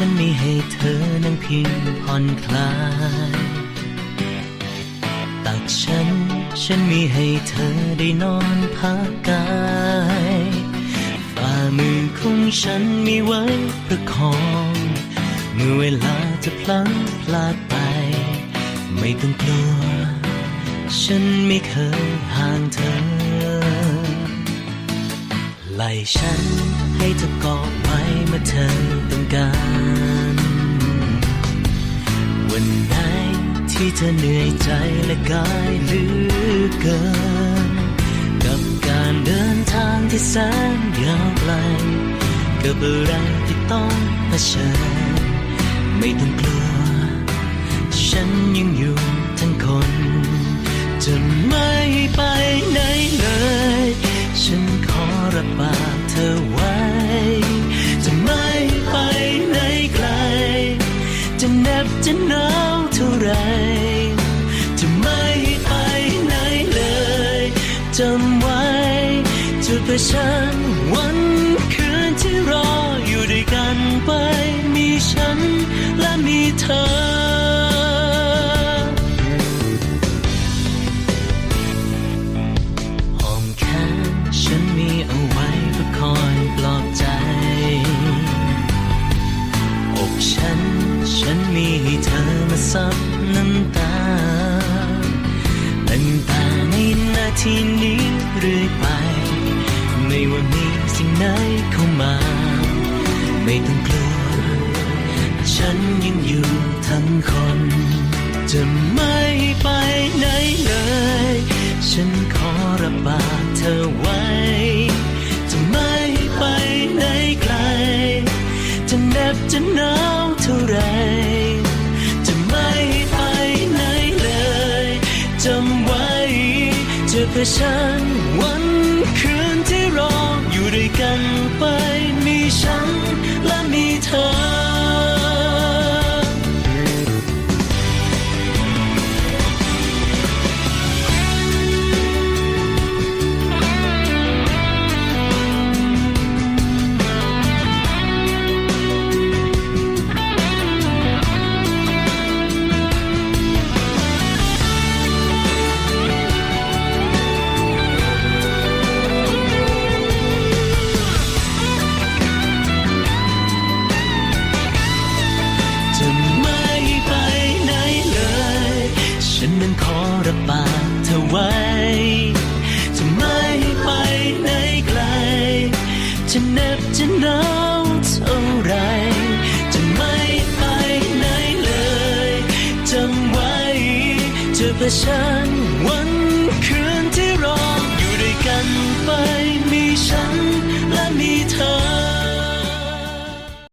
ฉันมีให้เธอนั้นเพียงผ่อนคลาย ตักฉัน ฉันมีให้เธอได้นอนพักกายฝ่ามือของฉันมีไว้ประคอง เมื่อเวลาจะพลั้งพลาดไป ไม่ต้องกลัว ฉันไม่เคยห่างเธอ ไหลฉันให้เธอกอดไว้เมื่อเธอต้องการ ที่เธอเหนื่อยใจและกายเหลือเกิน กับการเดินทางที่แสนยาวไกลกับอะไรที่ต้องเผชิญไม่ต้องกลัว ฉันยังอยู่ทั้งคน จะไม่ไปไหนเลย ฉันขอรับปากเธอไว้ จะไม่ไปไหนไกล จะเน็บจะหนาว เท่าไร จะไม่ไปไหนเลยจำไว้จะเผชิญวันคืนที่รออยู่ด้วย ซับน้ำตาตั้งแต่ในนาทีนี้เรื่อยไป ไม่ว่ามีสิ่งไหนเข้ามา ไม่ต้องกลัวฉัน เพื่อฉัน วันคืนที่รออยู่ด้วยกันไปมีฉันและมีเธอ ฉันนั้นขอรับปากเธอไว้ จะไม่ไปไหนไกล จะเหน็บจะหนาวเท่าไร จะไม่ไปไหนเลยจำไว้เจอเพื่อฉันวัน